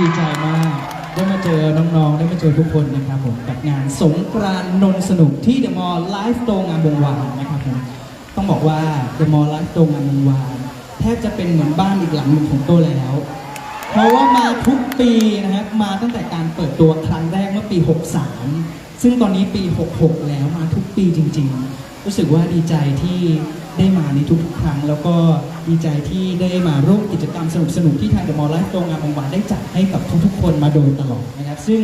ดีใจมากได้มาเจอน้องๆ ได้มาเจอทุกคนนะครับผมกับงานสงกรานต์นนสนุกที่เดอะมอลล์ไลฟ์โตงามวงวานนะครับผมต้องบอกว่าเดอะมอลล์ไลฟ์โตงามวงวานแทบจะเป็นเหมือนบ้านอีกหลังหนึ่งของโตแล้ว เพราะว่ามาทุกปีนะครับมาตั้งแต่การเปิดตัวครั้งแรกเมื่อปี 63 ซึ่งตอนนี้ปี 66 แล้วมาทุกปีจริง ๆ รู้สึกว่าดีใจที่ ได้มาในทุกๆครั้ง แล้วก็ดีใจที่ได้มาร่วมกิจกรรมสนุกๆที่ทางเดอะมอลล์ไลฟ์โรงงานบางหวันได้จัดให้กับทุกๆ คนมาโดยตลอดนะครับ ซึ่ง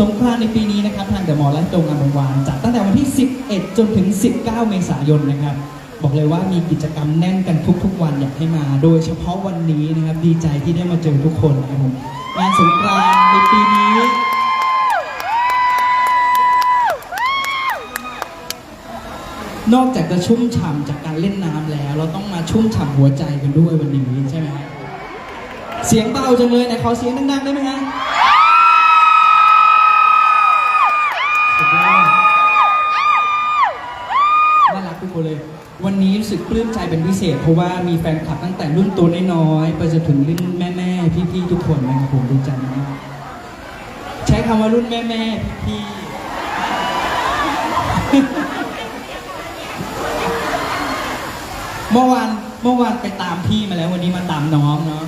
สงกรานต์ในปีนี้นะครับทางเดอะมอลล์ไลฟ์โรงงานบางหวันจัดตั้งแต่วันที่ 11 จนถึง 19 เมษายนนะครับ บอกเลยว่ามีกิจกรรมแน่นกันทุกๆ วันอยากให้มา โดยเฉพาะวันนี้นะครับดีใจที่ได้มาเจอทุกคนนะครับผมงานสงกรานต์ในปีนี้ นอกจากจะชุ่มฉ่ำจากการเล่นน้ำแล้ว เราต้องมาชุ่มฉ่ำหัวใจกันด้วยวันนี้ใช่ไหมฮะเสียงเบาจังเลยนขอเสียงดังๆได้ไหมฮะสุดยอดน่ารักทุกคนเลย วันนี้รู้สึกปลื้มใจเป็นพิเศษ เพราะว่ามีแฟนคลับตั้งแต่รุ่นตัวน้อยๆไปจนถึงรุ่นแม่ๆพี่ๆทุกคนนะครับผมดีใจมากใช้คำว่ารุ่นแม่ๆพี่ๆ เมื่อวานเมื่อวานไปตามพี่มาแล้ววันนี้มาตามน้องเนาะ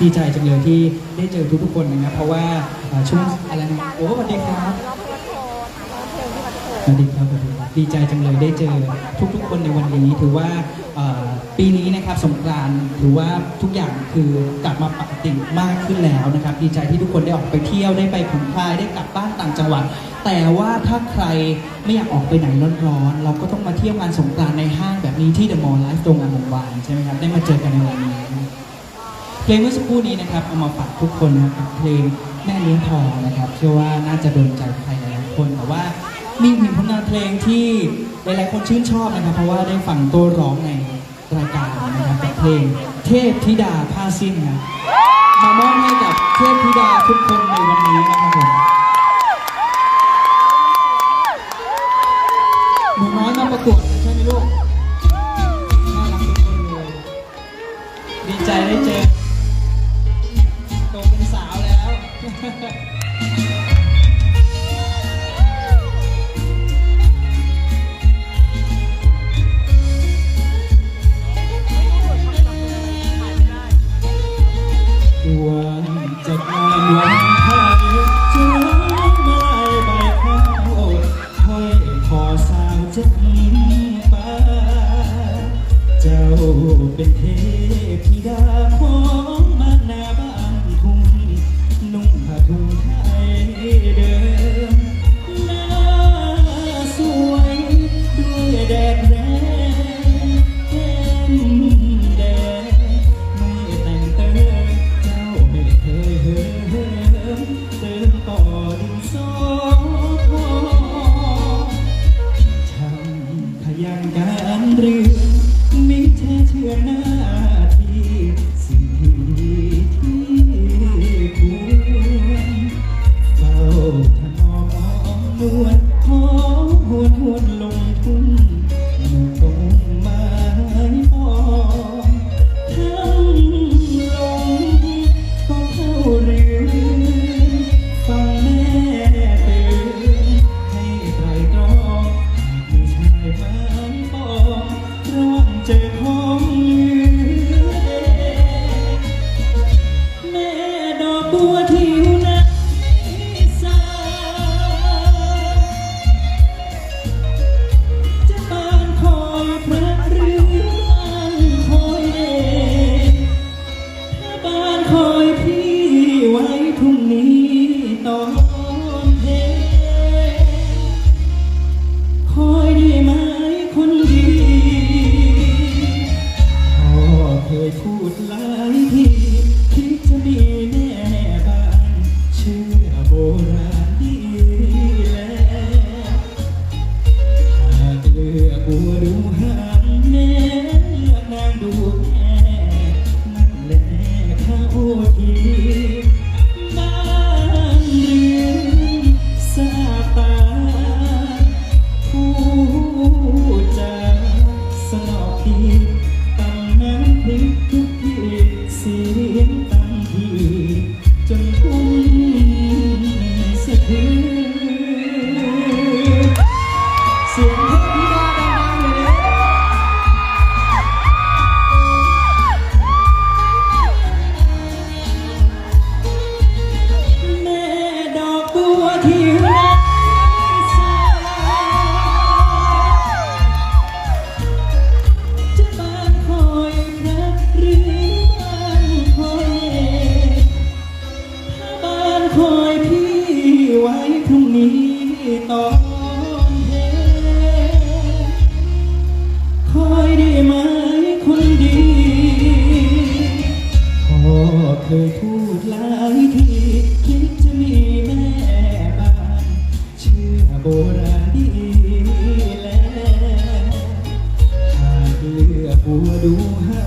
ดีใจจังเลยที่ได้เจอทุกๆคนนะครับเพราะว่าเอ่อช่วงอะไรนะโอ้สวัสดีครับสวัสดีครับสวัสดีครับ ดีใจจังเลยได้เจอทุกๆ คนในวันนี้ ถือว่าปีนี้นะครับสงกรานต์ถือว่าทุกอย่างคือกลับมาปกติมากขึ้นแล้วนะครับ ดีใจที่ทุกคนได้ออกไปเที่ยวได้ไปผ่อนคลายได้กลับบ้านต่างจังหวัด แต่ว่าถ้าใครไม่อยากออกไปไหนร้อนๆเราก็ต้องมาเที่ยวงานสงกรานต์ในห้างแบบนี้ที่เดอะมอลล์ไลฟ์ตรงงานวงวานใช่ไหมครับได้มาเจอกันในวันนี้เพลงเมื่อสักครู่นี้นะครับเอามาฝากทุกคนนะครับเพลงแม่เลี้ยงทองนะครับ เชื่อว่าน่าจะโดนใจใครหลายคนแต่ว่า มีอีกหนึ่งผลงานเพลงที่หลายๆคนชื่นชอบนะครับ เพราะว่าได้ฟังโต้ร้องในรายการนะครับกับเพลงเทพธิดาผ้าสิ้นนะมามอบให้กับเทพธิดาทุกคนในวันนี้นะครับผมหนูน้อยมาประกวดใช่ไหมลูกน่ารักทุกคนเลยดีใจได้เจอโตเป็นสาวแล้ว จันป่าเจ้าเป็นเทพธิดาของมานาบ้านทุ่งนุ่งผ้าถุงไทยเดิน กำน้ำพริกทุกที่สี คอยพี่ไว้พรุ่งนี้ตอนเพลคอยได้ไหมคนดีพ่อเคยพูดหลายทีคิดจะมีแม่บ้านเชื่อโบราณดีแล้วหากเลือกบัวดูหา